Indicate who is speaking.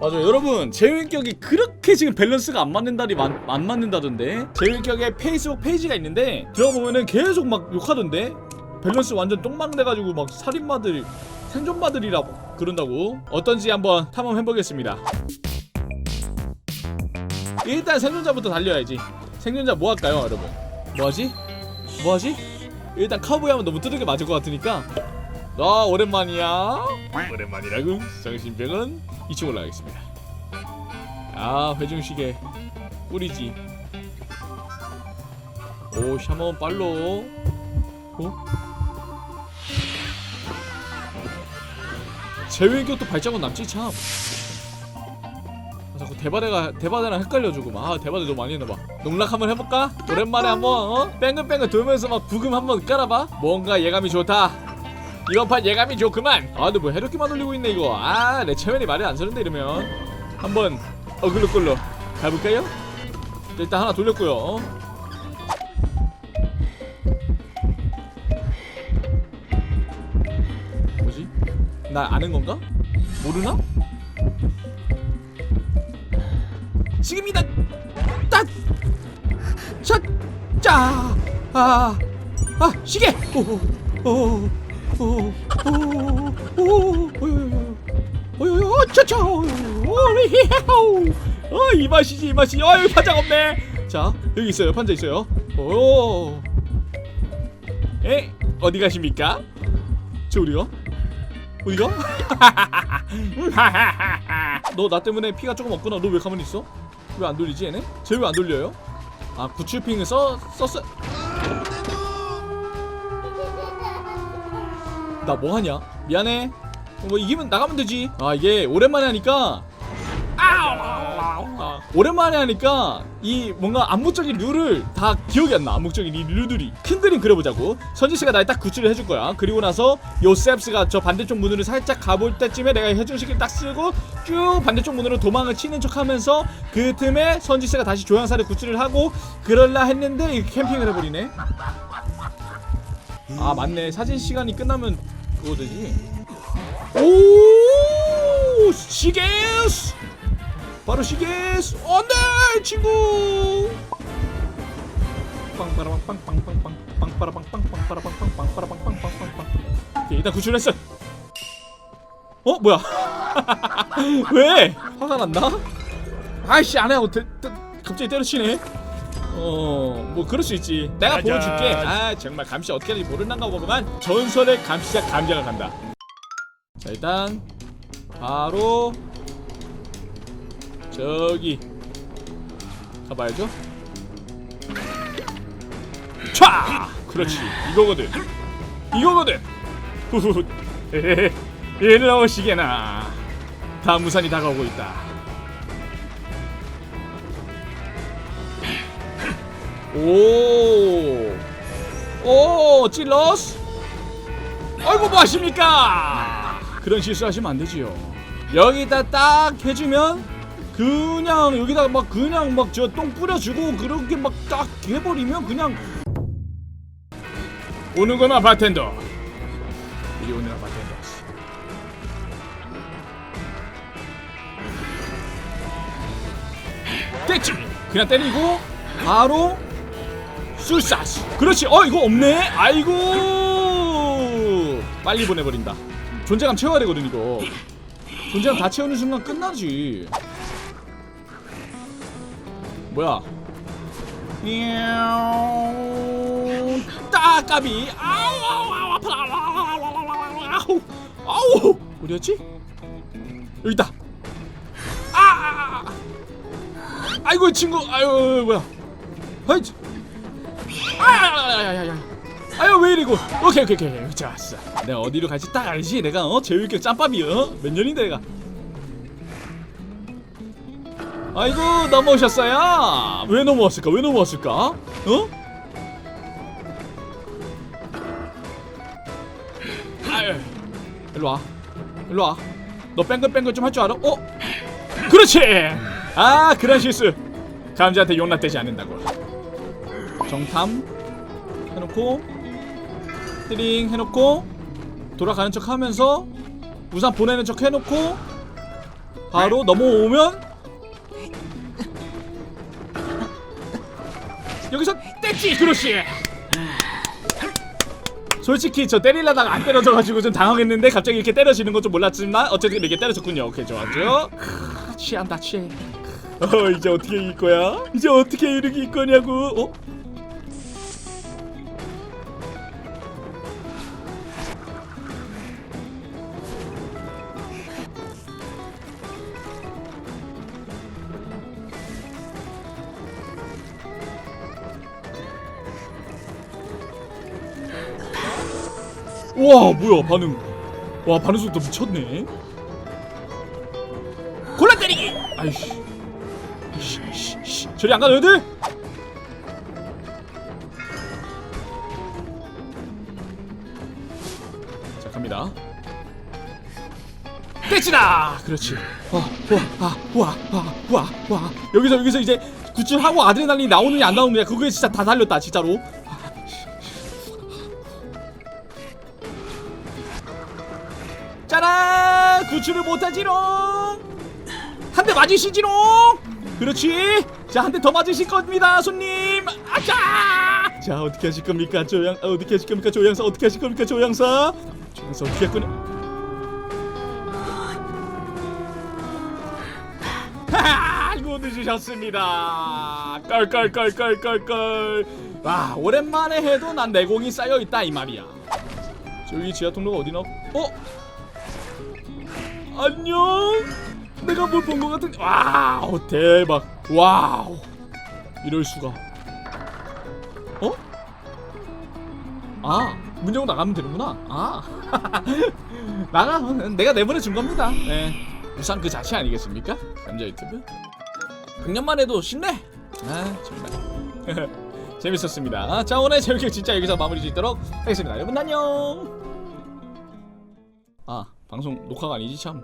Speaker 1: 맞아 여러분 제외격이 그렇게 지금 밸런스가 안 맞는다리 만- 안 맞는다던데? 제외격에 페이스북 페이지가 있는데 들어보면은 계속 막 욕하던데? 밸런스 완전 똥망돼가지고 막 살인마들 생존마들이라 그런다고? 어떤지 한번 탐험해보겠습니다. 일단 생존자부터 달려야지. 생존자 뭐 할까요 여러분? 뭐하지? 뭐하지? 일단 카우보이 하면 너무 뚜르게 맞을 것 같으니까 아 오랜만이야. 오랜만이라고? 정신병은 2층 올라가겠습니다. 아 회중시계. 꿀이지. 오 샤먼 빨로. 어? 제외격도 발자국 남지 참. 아, 자꾸 대바대가 대바대랑 헷갈려주고 막아 대바대 너무 많이 했나봐. 농락 한번 해볼까? 오랜만에 한번 어? 뺑글뺑글 돌면서 막 부금 한번 깔아봐. 뭔가 예감이 좋다 이번 판 예감이 좋구만 아 근데 뭐 해롭게만 올리고 있네 이거 아 내 체면이 말이 안 서는데 이러면 한번 어글로글로 가볼까요? 일단 하나 돌렸고요 어? 뭐지? 나 아는 건가? 모르나? 지금이다 딱! 샷! 짜! 아! 아! 시계! 오! 오! 오! 오! 오! 오요요. 차차 오리히하우 어이 맛이지 이 맛이 어 나 뭐하냐? 미안해 뭐 이기면 나가면 되지 아 이게 오랜만에 하니까 아, 오랜만에 하니까 이 뭔가 암묵적인 룰을 다 기억이 안 나. 암묵적인 이 룰들이 큰 그림 그려보자고. 선지 씨가 날 딱 구출을 해줄 거야. 그리고 나서 요셉스가 저 반대쪽 문으로 살짝 가볼 때쯤에 내가 해중식을 딱 쓰고 쭉 반대쪽 문으로 도망을 치는 척하면서 그 틈에 선지 씨가 다시 조향사를 구출을 하고 그럴라 했는데 이 캠핑을 해버리네. 아 맞네. 사진 시간이 끝나면 그거 되지? 오! 시게스! 바로 시게스! 안 돼! 친구! 빵빠라빵 빵빵빵빵 빵빠라빵 빵빵빠라빵 빵빵빠라빵 빵빵빵빵 일단 구출했어! 어? 뭐야? 왜? 화가 났나? 아이씨 안해 갑자기 때려치네 어뭐 그럴 수 있지 내가
Speaker 2: 짜잔.
Speaker 1: 보여줄게 아 정말 감시 어떻게 하는지 모르는가 보구만 전설의 감시자 감자가 간다 자 일단 바로 저기 가봐야죠. 촤! 그렇지 이거거든. 이거거든. 후후. 에헤헤. 일로 오시게나. 다음 무산이 다가오고 있다. 오. 오, 찔러스. 아이고 뭐 하십니까? 그런 실수하시면 안 되지요. 여기다 딱 해주면 그냥 여기다 막 그냥 막 저 똥 뿌려주고 그렇게 막 딱 해버리면 그냥 오는구나 바텐더 이리 오느라 바텐더 됐지 그냥 때리고 바로 술사스 그렇지. 어 이거 없네. 아이고. 빨리 보내버린다. 존재감 채워야 되거든 이거. 존재감 다 채우는 순간 끝나지. 뭐야? 따까비. 아우 아우 아우 아파. 아우 아우 어디였지? 여기 있다. 아, 아, 아. 아이고 친구. 아유 뭐야? 아이 아야야야야 아유 왜 이리고? 오케이 오케이 오케이 좋았어 내가 어디로 갈지 딱 알지? 내가 어? 제일교 짬밥이 어몇 년인데 내가? 아이고 넘어오셨어요? 왜 넘어왔을까? 왜 넘어왔을까? 어? 아유 일로 와. 일로 와 너 뺑글뺑글 좀 할 줄 알아? 어? 그렇지! 아 그런 실수. 감자한테 용납되지 않는다고 정탐 해놓고 트링 해놓고 돌아가는 척 하면서 우산 보내는 척 해놓고 바로 넘어오면 여기서 뗐지 그렇지! 솔직히 저 때리려다가 안 때려져가지고 좀 당황했는데 갑자기 이렇게 때려지는 건 좀 몰랐지만 어쨌든 이렇게 때려졌군요. 오케이 좋았죠 크, 취한다 취해. 어 이제 어떻게 이길 거야? 이제 어떻게 이렇게 이길 거냐고? 어? 와 뭐야 반응. 와 반응 속도 미쳤네. 골라 때리기 아이씨 씨, 씨, 씨. 저리 안 가 너희들? 자 갑니다. 떼지라 그렇지. 와 와아와와 와. 여기서 여기서 이제 구출하고 아드레날린이 나오느냐 안 나오느냐 그거에 진짜 다 달렸다 진짜로 짜란 구출을 못하지롱! 한 대 맞으시지롱! 그렇지. 자 한 대 더 맞으실 겁니다 손님. 아자 자 어떻게 하실 겁니까 조양 어, 어떻게 하실 겁니까 조양사? 어떻게 하실 겁니까 조양사? 조양사 어떻게 할 거냐? 이거 늦으셨습니다. 껄껄껄껄껄껄 와 오랜만에 해도 난 내공이 쌓여있다 이 말이야. 저기 지하 통로가 어디나? 어? 안녕. 내가 뭘 본 것 같은. 와우 대박. 와우. 이럴 수가. 어? 아 문정 나가면 되는구나. 아 나가. 내가 내보내 준 겁니다. 네. 우선 그 자체 아니겠습니까? 감자 유튜브. 100년만 해도 쉽네. 아 정말. 재밌었습니다. 자 오늘 재밌게 진짜 여기서 마무리 짓도록 하겠습니다. 여러분 안녕. 아 방송 녹화가 아니지 참.